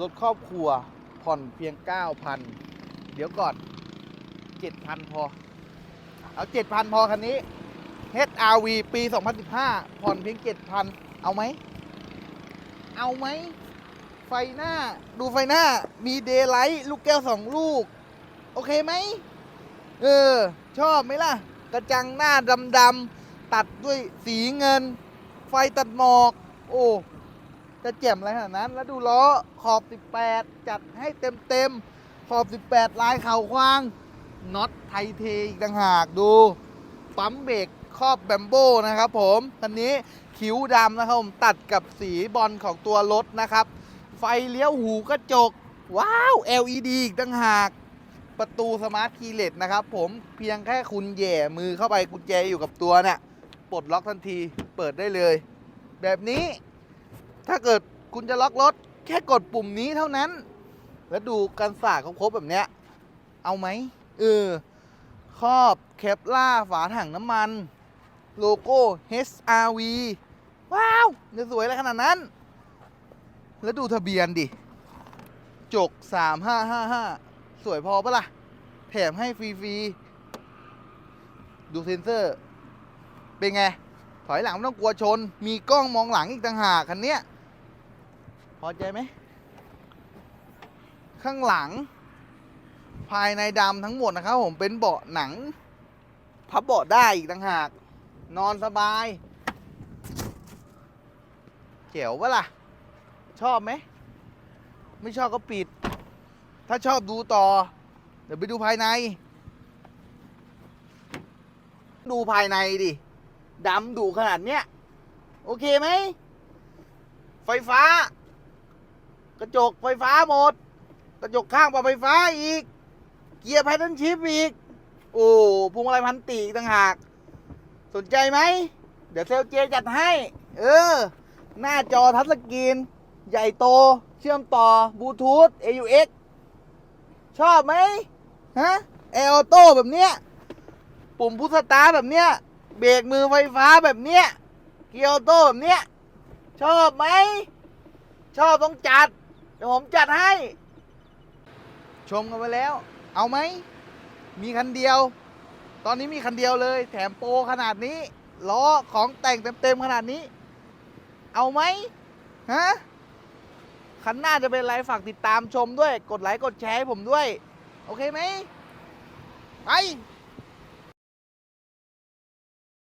รถครอบครัวผ่อนเพียง 9,000 เดี๋ยวก่อน 7,000 พอ เอา 7,000 พอ คันนี้ HRV ปี 2015 ผ่อนเพียง 7,000 เอาไหม เอาไหม ไฟหน้า ดูไฟหน้า มีเดย์ไลท์ลูกแก้วสองลูก โอเคไหม เออ ชอบไหมล่ะ กระจังหน้าดำๆ ตัดด้วยสีเงิน ไฟตัดหมอก โอ้ จะแจ่มอะไรขนาดนั้น แล้วดูล้อขอบ 18 จัดให้เต็มๆ ขอบ 18 ลายเข่าควางน็อตไทเทอีกต่างหากดู ปั๊มเบรกครอบแบมโบนะครับผมคันนี้คิ้วดำนะครับผมตัดกับสีบอลของตัวรถนะครับ ไฟเลี้ยวหูกระจก ว้าว LED อีกต่างหากประตูสมาร์ทคีย์เลสนะครับผมเพียงแค่คุณแย่มือเข้าไปกุญแจอยู่กับตัวเนี่ยปลดล็อกทันทีเปิดได้เลย แบบนี้ ถ้าเกิดคุณจะล็อกรถ แค่กดปุ่มนี้เท่านั้น แล้วดูกันสาดครบแบบเนี้ย เอาไหมเออครอบแคปล่าฝาถังน้ำมัน โลโก้ HRV ว้าวจะสวยอะไรขนาดนั้น แล้วดูทะเบียนดิ จก 3555 สวยพอปะล่ะ แถมให้ฟรีๆ ดูเซ็นเซอร์ เป็นไง ถอยหลังไม่ต้องกลัวชน มีกล้องมองหลังอีกต่างหากคันเนี้ย พอใจไหม ข้างหลัง ภายในดำทั้งหมดนะครับผมเป็นเบาะหนัง พับเบาะได้อีกต่างหาก นอนสบายเจ๋วปะล่ะ ชอบไหม ไม่ชอบก็ปิด ถ้าชอบดูต่อ เดี๋ยวไปดูภายใน ดูภายในดิดำดุขนาดเนี้ย โอเคไหม ไฟฟ้า ระจกไฟฟ้าหมด กระจกข้างปรับไฟฟ้าอีก เกียร์แพทเทิร์นชิพอีก โอ้พวงมาลัยพันตีต่างหาก สนใจไหม เดี๋ยวเซลเจจัดให้ เออ หน้าจอทัชสกรีน ใหญ่โต เชื่อมต่อบลูทูธ AUX ชอบไหมฮะแอร์ออโต้แบบเนี้ย ปุ่มพุทสตาร์แบบเนี้ย เบรกมือไฟฟ้าแบบเนี้ย เกียร์ออโต้แบบเนี้ย ชอบไหม ชอบต้องจัด เดี๋ยวผมจัดให้ ชมกันไปแล้ว เอาไหม มีคันเดียว ตอนนี้มีคันเดียวเลย แถมโปรขนาดนี้ ล้อของแต่งเต็มๆขนาดนี้ เอาไหมฮะคันหน้าจะเป็นอะไรฝากติดตามชมด้วย กดไลค์กดแชร์ให้ผมด้วย โอเคไหมไป